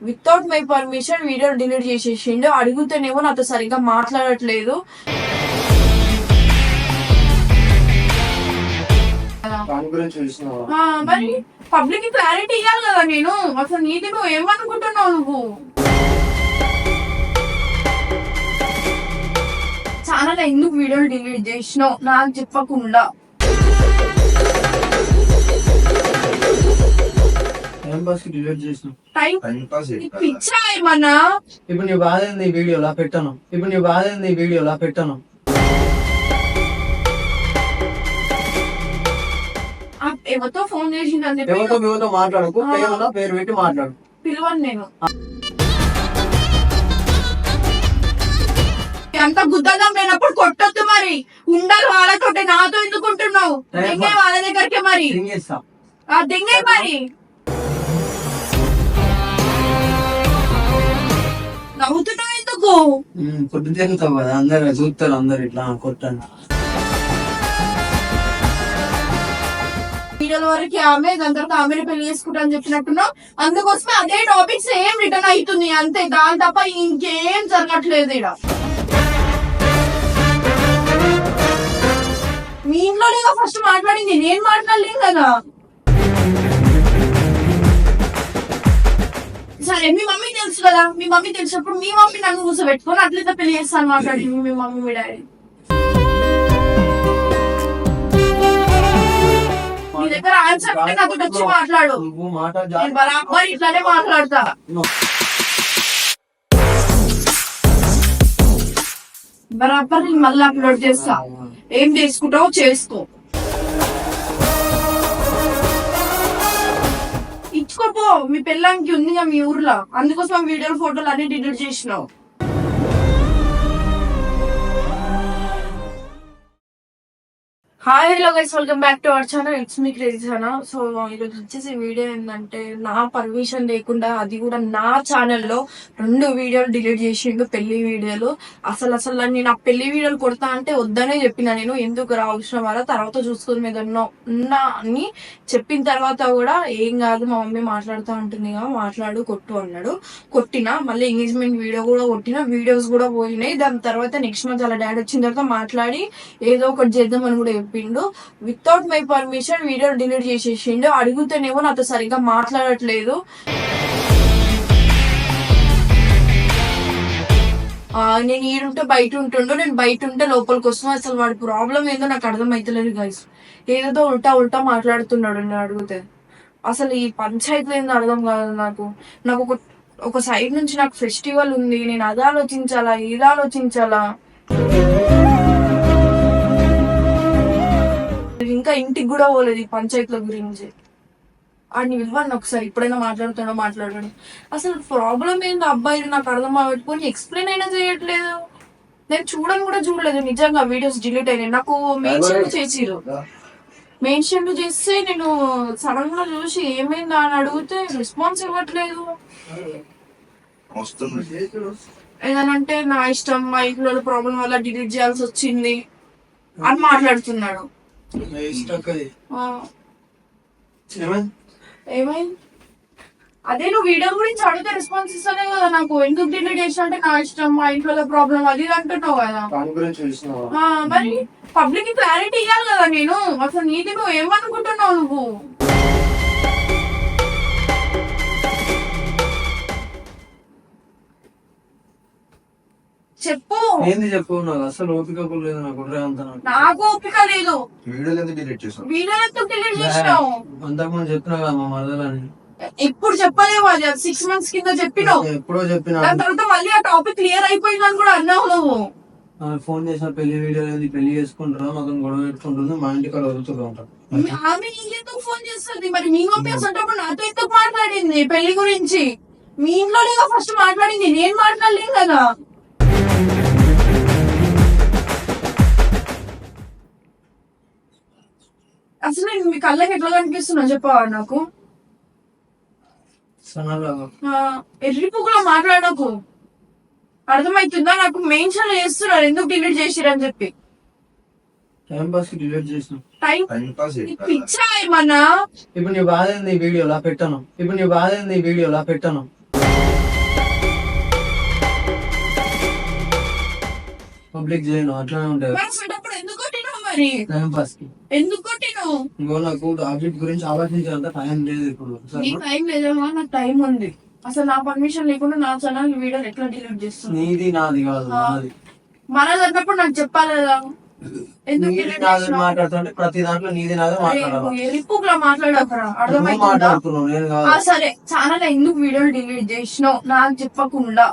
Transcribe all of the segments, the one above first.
Without my permission video delete చేసేసిండు. అడుగుతేనేమో నాతో సరిగ్గా మాట్లాడట్లేదు. మరి పబ్లిక్ క్లారిటీ ఇవ్వాలి కదా నేను. అసలు నీది నువ్వు ఏమనుకుంటున్నావు నువ్వు? ఛానల్ ఎందుకు వీడియోలు డిలీట్ చేసినావు? నాకు చెప్పకుండా. టైం పాస్కి డిలీట్ చేసిన. టైం టైం పాస్ నీకు పిచ్చా ఏమన్నా? ఇప్పుడు నీ బాధ ఏంది ఈ వీడియోలా? పెట్టాను. ఇప్పుడు నీ బాధ ఏంది ఈ వీడియోలా? పెట్టాను. ఎవరితో ఫోన్ చేసిందని చెప్పి? ఎవరితో ఎవరితో మాట్లాడకు. పేరు పెట్టి మాట్లాడు. పిలవను నేను. ఎంత గుద్దడం లేనప్పుడు కొట్టొద్దు మరి. ఉండాలి వాళ్ళతోటి నాతో ఎందుకు ఉంటున్నావు దింగే వాళ్ళ దగ్గరికి మరి. దింగే మరి. నవ్వుతున్నావు ఎందుకు? పొద్దు తిరుగుతావు కదా అందరు చూస్తారు అందరు ఇట్లా కొట్టండి వీడియోల వరకు ఆమె దాని తర్వాత ఆమెను పెళ్ళి చేసుకుంటా అని చెప్పినట్టున్నావు. అందుకోసమే అదే టాపిక్ సేమ్ రిటర్న్ అవుతుంది అంతే. దాని తప్ప ఇంకేం జరగట్లేదు ఇక్కడ మీ ఇంట్లోనే ఫస్ట్ మాట్లాడింది నేను మాట్లాడలేను కదా. సరే మీ మమ్మీ తెలుసు కదా మీ మమ్మీ తెలిసినప్పుడు మీ మమ్మీ నన్ను కూర్చోబెట్టుకొని అట్లయితే పెళ్ళి చేస్తాను మాట్లాడి మీ మమ్మీ మీ డాడీ. నీ దగ్గర ఆన్సర్ ఉంటే నాతో వచ్చి మాట్లాడు. నేను బరాబర్ ఇట్లానే మాట్లాడతా. బరాబర్ నేను మళ్ళీ అప్లోడ్ చేస్తా. ఏం చేసుకుంటావో చేసుకో. ఇచ్చుకోపో మీ పిల్లానికి ఉంది మీ ఊర్లో. అందుకోసం వీడియోలు ఫోటోలు అన్ని డిలీట్ చేసినావు. Hi hello guys welcome back to our channel. It's me క్రేజీసానా so ఈరోజు వచ్చేసి వీడియో ఏంటంటే నా పర్మిషన్ లేకుండా అది కూడా నా ఛానల్లో రెండు వీడియోలు డిలీట్ చేసిండు పెళ్ళి వీడియోలు. అసలు అసలు నేను ఆ పెళ్ళి వీడియోలు కొడతా అంటే వద్దనే చెప్పిన నేను. ఎందుకు రా అవసరం తర్వాత చూసుకుని మీద ఉన్న- ఉన్నా అని చెప్పిన తర్వాత కూడా ఏం కాదు మా మమ్మీ మాట్లాడుతూ ఉంటుంది మాట్లాడు కొట్టు అన్నాడు. కొట్టిన మళ్ళీ ఎంగేజ్మెంట్ వీడియో కూడా కొట్టిన వీడియోస్ కూడా పోయినాయి. దాని తర్వాత నెక్స్ట్ మంత్ అలా డాడీ వచ్చిన తర్వాత మాట్లాడి ఏదో ఒకటి చేద్దామని కూడా చెప్పిండు. Without my permission video delete చేసేసిండు. అడుగుతేనేమో నాతో సరిగ్గా మాట్లాడట్లేదు. నేను ఈడుంటే బయట ఉంటుండు. నేను బయట ఉంటే లోపలికి వస్తున్నా. అసలు వాడి ప్రాబ్లం ఏందో నాకు అర్థం అవుతలేదు గైస్ ఏదో ఉల్టా ఉల్టా మాట్లాడుతున్నాడు నేను అడిగితే. అసలు ఈ పంచాయతీలో ఏందో అర్థం కాదు నాకు. నాకు ఒక ఒక సైడ్ నుంచి నాకు ఫెస్టివల్ ఉంది. నేను అది ఆలోచించాలా ఇది ఆలోచించాలా? ఇంటికి కూడా పోలేదు ఈ పంచాయతీల గురించి. ఆడిని విలువని ఒకసారి ఇప్పుడైనా మాట్లాడుతాడో మాట్లాడాడు. అసలు ప్రాబ్లం ఏందో అబ్బాయి? నాకు అర్థం పెట్టుకొని ఎక్స్ప్లెయిన్ అయినా చేయట్లేదు. నేను చూడని కూడా చూడలేదు. నిజంగా వీడియోస్ డిలీట్ అయినాయి. నాకు మెన్షన్ చేసిరు మెన్షన్ చేస్తే నేను సడన్గా చూసి ఏమైందా అని అడిగితే రెస్పాన్స్ ఇవ్వట్లేదు. ఏదనంటే నా ఇష్టం మా ఇంట్లో ప్రాబ్లం వల్ల డిలీట్ చేయాల్సి వచ్చింది అని మాట్లాడుతున్నాడు. ఏమైంది అదే నువ్వు వీడియో గురించి అడిగితే రెస్పాన్స్ ఇస్తానే కదా నాకు ఎందుకు డిలీట్ చేసిన అంటే నా ఇష్టం మా ఇంట్లో ప్రాబ్లం అది ఇది అంటున్నావు కదా మరి పబ్లిక్ క్లారిటీ ఇవ్వాలి కదా నేను అసలు నీది నువ్వు ఏమనుకుంటున్నావు నువ్వు చెప్పు. ఏంది చెప్పు? నాకు అసలు ఓపిక కూడా లేదు నాకు ఉండరే అంత నాకు. ఓపిక లేదు. వీడియోలు ఎందుకు డిలీట్ చేసావు? వీడియో ఎందుకు డిలీట్ చేసినావు? అంతకుముందు చెప్పినా కదా మా మరదలని. ఇప్పుడు చెప్పలేవు అది. సిక్స్ మంత్స్ కింద చెప్పినావు. ఎప్పుడో చెప్పిన. దాని తర్వాత మళ్ళీ ఆ టాపిక్ క్లియర్ అయిపోయిందని కూడా అన్నావు నువ్వు. ఫోన్ చేసిన పెళ్ళి వీడియో ఏంది? పెళ్ళి చేసుకుంటారా మాకు గొడవ పెట్టుకుంటుంది మా ఇంటికి వదులుతూ ఉంటాం ఆమె నీకెందుకు ఫోన్ చేస్తుంది? మరి మీ మమ్మీ అసలు నాతో ఎందుకు మాట్లాడింది పెళ్ళి గురించి? మీ ఇంట్లోనే ఫస్ట్ మాట్లాడింది. నేను మాట్లాడలేను కదా. అసలు నేను మీ కళ్ళకి ఎట్లా కనిపిస్తున్నా చెప్పవా నాకు. ఎర్రి పువ్వులో మాట్లాడకు. అర్థమవుతుందా నాకు మెన్షన్ చేస్తున్నారు. ఎందుకు డిలీట్ చేసిరని చెప్పి. టైం పాస్కి డిలీట్ చేసిన. టైం పాస్ నీకు పిచ్చా ఏమన్నా? ఇప్పుడు నీ బాధ ఏంది ఈ వీడియోలా పెట్టాను. ఇప్పుడు నీ బాధ ఏంది ఈ వీడియోలా పెట్టాను. పబ్లిక్ చేయను. అట్లానే ఉంటాయి మరి టైం పాస్కి. ఎందుకు కొట్టినావు? ఇంకో నాకు ఆబ్జెక్ట్ గురించి టైం లేదు ఇప్పుడు. నీ టైం లేదమ్మా నాకు టైం ఉంది. అసలు నా పర్మిషన్ లేకుండా నా ఛానల్ వీడియోలు ఎట్లా డిలీట్ చేస్తుంది నీది నాది కాదు నాది. అన్నప్పుడు నాకు చెప్పాలి కదా? మాట్లాడుతుంటే ప్రతి దాంట్లో నీది నాదే మాట్లాడాలి? ఎరుపులా మాట్లాడకరా? అర్థమైందా సరే. ఛానల్ ఎందుకు వీడియోలు డిలీట్ చేసినావు? నాకు చెప్పకుండా.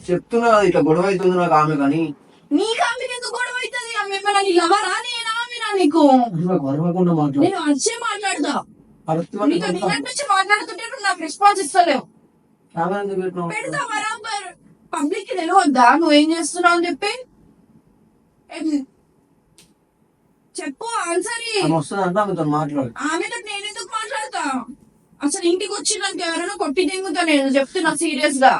చెప్తున్నా కదా ఇట్లా గొడవ అవుతుంది నాకు ఆమె కానీ. నీకు ఆమె ఎందుకు గొడవ అవుతుంది? ఆమె ఏమైనా నీ లవరా? నేనా ఆమెనా నీకు? నాకు గొడవకుండా మాట్లాడు. నేను అరిచే మాట్లాడదా నిన్నటి నుంచి మాట్లాడుతుంటే నాకు రెస్పాన్స్ ఇస్తలేవు? పెడతా బరాబర్ పబ్లిక్కి తెలియద్దా? నువ్వేం చేస్తున్నావు అని చెప్పి? చెప్పు ఆన్సర్. ఆమె ఆమెతో నేను ఎందుకు మాట్లాడతా? అసలు ఇంటికి వచ్చినాక ఎవరైనా కొట్టి దింగుతా నేను చెప్తున్నా సీరియస్గా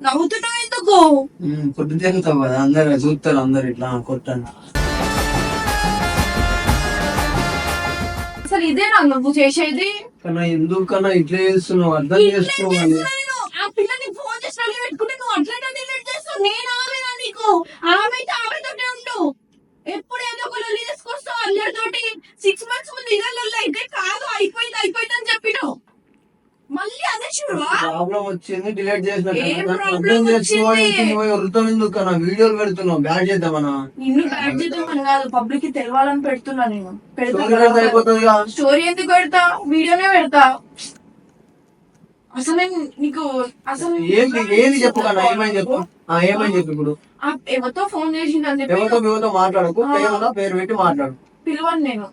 నవ్వుతున్నావు ఎందుకు? కొద్ది తింగుతావు కదా అందరు చూస్తారు అందరు ఇట్లా కొట్టండి అసలు ఇదేనా నువ్వు చేసేది. కన్నా ఎందుకన్నా ఇట్లా చేస్తున్నావు అర్థం చేసుకోవాలి నేను ఆ పిల్లని ఫోన్ చేసి అడిగి పెట్టుకుంటే నువ్వు అట్లనే డిలీట్ చేస్తావు నేను ఆమెనా నీకు ఆమె అయితే ఆమెతోటే ఉండు ఎప్పుడు ఏదో ఒక లొల్లి తీసుకొస్తావు అందరితోటి సిక్స్ మంత్స్ ముందు ఇదే లొల్లి అయితే కాదు అయిపోయింది అయిపోయింది అని చెప్పినావు మళ్ళీ అదే చూడవా ప్రాబ్లం వచ్చింది డిలీట్ చేసిన అర్థం చేసుకోవాలి ఎందుకు కన్నా వీడియోలు పెడుతున్నావు బ్యాడ్ చేద్దామన్నా నిన్ను బ్యాడ్ చేద్దామని కాదు పబ్లిక్కి తెలవాలని పెడుతున్నా నేను. స్టోరీ పెడితే అయిపోతుంది కదా స్టోరీ ఎందుకు పెడతా? వీడియోనే పెడతా. అసలు నీకు అసలు ఏంటి? ఏది చెప్పు కన్నా ఏమైంది చెప్పు? ఆ ఏమైంది చెప్పు ఇప్పుడు? ఆ ఎవరితో ఫోన్ చేసిందని చెప్పి ఎవరితో ఎవరితో మాట్లాడకు పేరు పెట్టి మాట్లాడు. పిలవను నేను.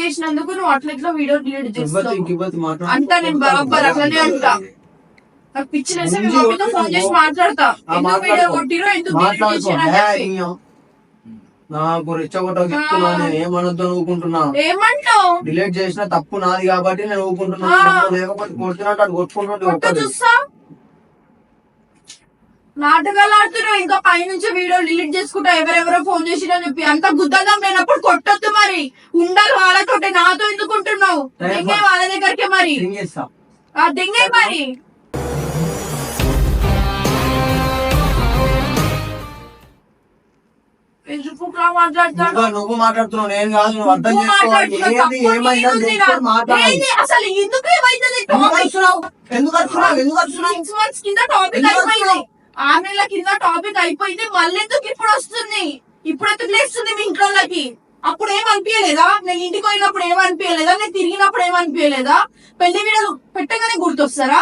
చేసినందుకు నువ్వు అట్లా ఇట్లా వీడియో డిలీట్ చేస్తావు? అంటా నేను బరాబర్ అట్లనే అంటా. నాకు పిచ్చి లేస్తే మీ ముందు మమ్మీతో ఫోన్ చేసి మాట్లాడతా. ఎందుకు. వీడియో కొట్టిరో ఎందుకు. ఇయ్యం. నాకు రెచ్చగొట్ట చెప్తున్నా నేను ఏమనొద్దు ఊకుంటున్నా. ఏమంటావు? డిలీట్ చేసిన తప్పు నాది కాబట్టి నేను ఊకుంటున్నా. తప్పు లేకపోతే కొడుతున్నట్టు అటు కొట్టుకుంటుంటే కొట్ట ఒక్కది చూస్తా నాటకాలు ఆడుతున్నావు ఇంకా పైనుంచి వీడియో డిలీట్ చేసుకుంటా. ఎవరెవరో ఫోన్ చేసిరని చెప్పి. అంత గుద్దగా లేనప్పుడు కొట్టొద్దు మరి. ఉండాలి వాళ్ళతోటి నాతో ఎందుకు ఉంటున్నావు? ఏ, దెంగే వాళ్ళ దగ్గరికి మరి. ఆ దెంగే మరి. నువ్వు మాట్లాడుతున్నావు. నేను కాదు నువ్వు అర్థం చేసుకోవాలి. అసలు ఎందుకు ఎందుకు ఎందుకు కింద టాపిక్ అయిపోయింది? ఆరు నెలల కింద టాపిక్ అయిపోయింది మళ్ళీ ఎందుకు ఇప్పుడు వస్తుంది? ఇప్పుడు ఎందుకు లేస్తుంది మీ ఇంట్లోకి అప్పుడు ఏం అనిపించలేదా నేను ఇంటికి పోయినప్పుడు ఏం అనిపించలేదా నేను తిరిగినప్పుడు ఏం అనిపించలేదా పెళ్ళి వీడియోలు పెట్టగానే గుర్తొస్తారా?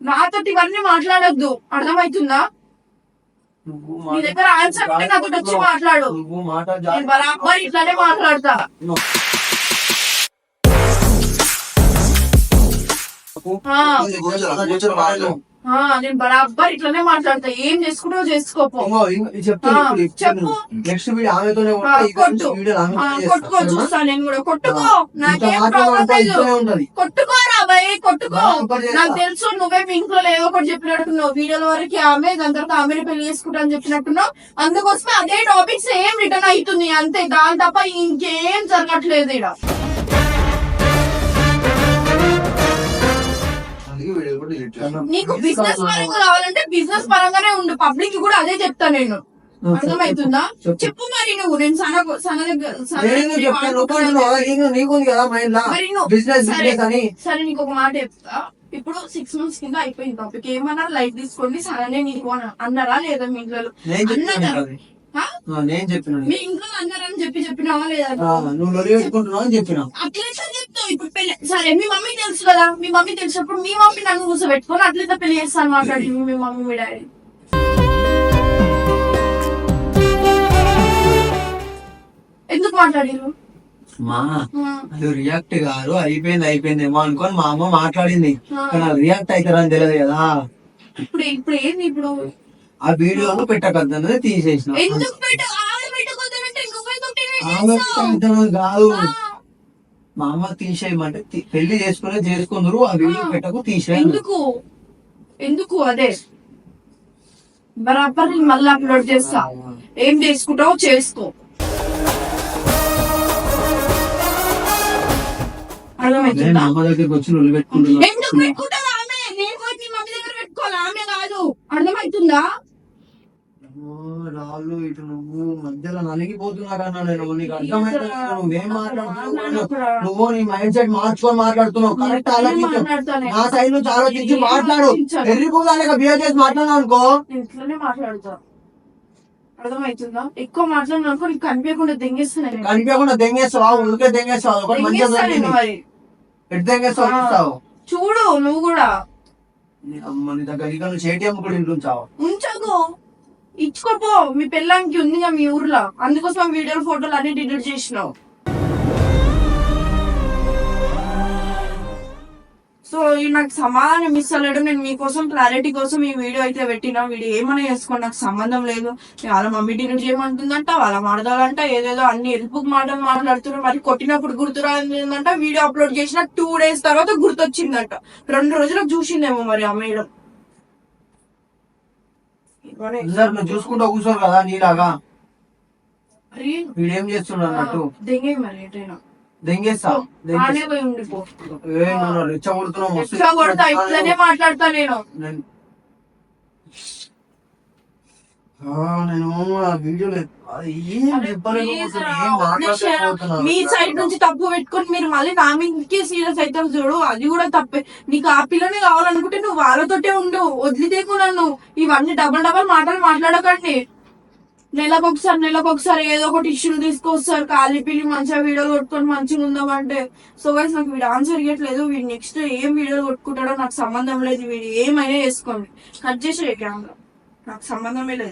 నాతోటి ఇవన్నీ మాట్లాడొద్దు. అర్థమవుతుందా నీ మాట్లా- దగ్గర ఆన్సర్ ఉంటే నాతో వచ్చి మాట్లాడు. నేను బరాబర్ ఇట్లానే మాట్లాడతా. నేను బరాబర్ ఇట్లానే మాట్లాడతా. ఏం చేసుకుంటావు చేసుకోపో. చెప్పు. నెక్స్ట్ వీడియో ఆమెతోనే కొట్టుకో చేస్తా. నేను కూడా. కొట్టుకో. నాకేం కొట్టుకో బరాబర్ చేస్తా. నాకు తెలుసు నువ్వే మీ ఇంట్లో ఏదో ఒకటి చెప్పినట్టున్నావు. వీడియోల వరకు ఆమె దాని తర్వాత ఆమెను పెళ్ళి చేసుకుంటా అని చెప్పినట్టున్నావు. అందుకోసమే అదే టాపిక్ సేమ్ రిటర్న్ అవుతుంది. అంతే. దాని తప్ప ఇంకేం జరగట్లేదు ఇక్కడ అందుకే వీడియో కూడా డిలీట్ చేస్తాను నీకు బిజినెస్ పరంగా కావాలంటే బిజినెస్ పరంగానే ఉండు. పబ్లిక్ కూడా అదే చెప్తా నేను. అర్థమవుతుందా? చెప్పు. చెప్పు. మరి నువ్వు. నేను సన సన నేను చెప్తాను అంటున్నావు, నీకు కదా మైండ్ లా మరి నువ్వు- బిజినెస్ సరే. బిజినెస్ అని. సరే నీకు ఒక మాట చెప్తా. ఇప్పుడు సిక్స్ మంత్స్ కింద అయిపోయింది టాపిక్ ఏమన్నా లైట్ తీసుకోండి సరే నీకు అన- అన్నారా లేదా మీ ఇంట్లో నేను చెప్పినాను మీ ఇంట్లో అన్నారని చెప్పి చెప్పినావా లేదా? ఆ, నువ్వు లొలి పెట్టుకుంటున్నావు అని చెప్పినా. అట్లయితే చెప్తావు. ఇప్పుడు సరే మీ మమ్మీ తెలుసు కదా మీ మమ్మీ తెలిసినప్పుడు మీ మమ్మీ నన్ను కూర్చోబెట్టుకొని అట్లయితే పెళ్ళి చేస్తాను మాట్లాడి మీ మమ్మీ మీ డాడీ. ఎందుకు మాట్లాడిరు మా అది రియాక్ట్ గారు అయిపోయింది అయిపోయిందేమో అనుకొని మా అమ్మ మాట్లాడింది. కానీ రియాక్ట్ అవుతారని తెలియదు కదా. ఇప్పుడు ఇప్పుడు ఏంది ఇప్పుడు? ఆ వీడియోను పెట్టకద్దన్నది తీసేసిన. కాదు. మా అమ్మ తీసేయమంటే పెళ్ళి చేసుకునే చేసుకుందరు ఆ వీడియో పెట్టకు తీసేయను. ఎందుకు? ఎందుకు అదే? బరాబర్ మళ్ళీ అప్లోడ్ చేస్తా. ఏం చేసుకుంటావో చేసుకో. అర్థమవుతుందా అమ్మ దగ్గరికి వచ్చి నువ్వు పెట్టుకుంటున్నా. ఎందుకు ఆమె? నేను పోయి మీ మమ్మీ దగ్గర పెట్టుకోవాలి. ఆమె కాదు. అర్థమవుతుందా? రాళ్ళు ఇటు నువ్వు మధ్యలో నలిగిపోతున్నా కన్నా నేను నీకు అర్థమైతే నువ్వేం మాట్లాడుతున్నావు? నువ్వు నీ మైండ్ సెట్ మార్చుకొని మాట్లాడుతున్నావు. కరెక్ట్ ఆలోచించు. మాట్లాడతానే? నా సైడ్ నుంచి ఆలోచించి మాట్లాడు. ఎర్రిపోదాలేక బిహేవ్ చేసి మాట్లాడినావు అనుకో. ఇంట్లోనే మాట్లాడుతా. అర్థమవుతుందా ఎక్కువ మాట్లాడిన అనుకో నీకు కనిపించకుండా దెంగేస్తున్నాను నేను. కనిపించకుండా దెంగేస్తావా? ఉడికే దెంగేస్తావు? ఒకటి మంచిగా మరి. ఎటు చూడు నువ్వు కూడా. నీ అమ్మ నీ దగ్గర ఇక నువ్వు చేటిఎం కూడా ఇంటుంచావు ఉంచకు. ఇచ్చుకోపో మీ పిల్లానికి ఉందిగా మీ ఊర్లో. అందుకోసం వీడియోలు ఫోటోలు అన్ని డిలీట్ చేసినావు. సో నాకు సమాధానం ఇస్తలేడు. నేను మీకోసం క్లారిటీ కోసం ఈ వీడియో అయితే పెట్టినా. వీడియో ఏమైనా చేసుకోండి నాకు సంబంధం లేదు. వాళ్ళ మమ్మీ డిలీట్ చేయమంటుందంట వాళ్ళ మాడదాలంట ఏదేదో అన్ని హెల్ప్ మాటలు మాట్లాడుతున్నారు మరి కొట్టినప్పుడు గుర్తురాందంట వీడియో అప్లోడ్ చేసిన టూ డేస్ తర్వాత గుర్తొచ్చిందంట. రెండు రోజులకు చూసిందేమో మరి ఆ మేడం. నువ్వు చూసుకుంటూ కూర్చోరు కదా నీలాగా. వీడేం చేస్తున్నాడు అన్నట్టు? దెంగే మరి ఎటైనా. దెంగేస్తా రెచ్చగొడుతున్నావు ఇట్లనే మాట్లాడతా నేను నేను ఆ, వీడియోలో ఏం చెప్పలేకపోతున్నా. మీ సైడ్ నుంచి తప్పు పెట్టుకొని మీరు మళ్ళీ నా మీదకి సీరియస్ అవుతావు చూడు అది కూడా తప్పే. నీకు ఆ పిల్లనే కావాలనుకుంటే నువ్వు వాళ్ళతోటే ఉండు వదిలితేకు నన్ను. ఇవన్నీ డబల్ డబల్ మాటలు మాట్లాడకండి. నెలకు ఒకసారి నెలకు ఒకసారి ఏదో ఒకటి ఇష్యూలు తీసుకొస్తారు. ఖాళీ పిల్లి మంచిగా వీడియోలు కొట్టుకొని మంచిగా ఉందామంటే. సో గైస్ నాకు వీడు ఆన్సర్ ఇవ్వట్లేదు వీడు నెక్స్ట్ ఏం వీడియోలు కొట్టుకుంటాడో నాకు సంబంధం లేదు. వీడు ఏమైనా చేసుకోండి. కట్ చేసే కెమెరా నాకు సంబంధమే లేదు.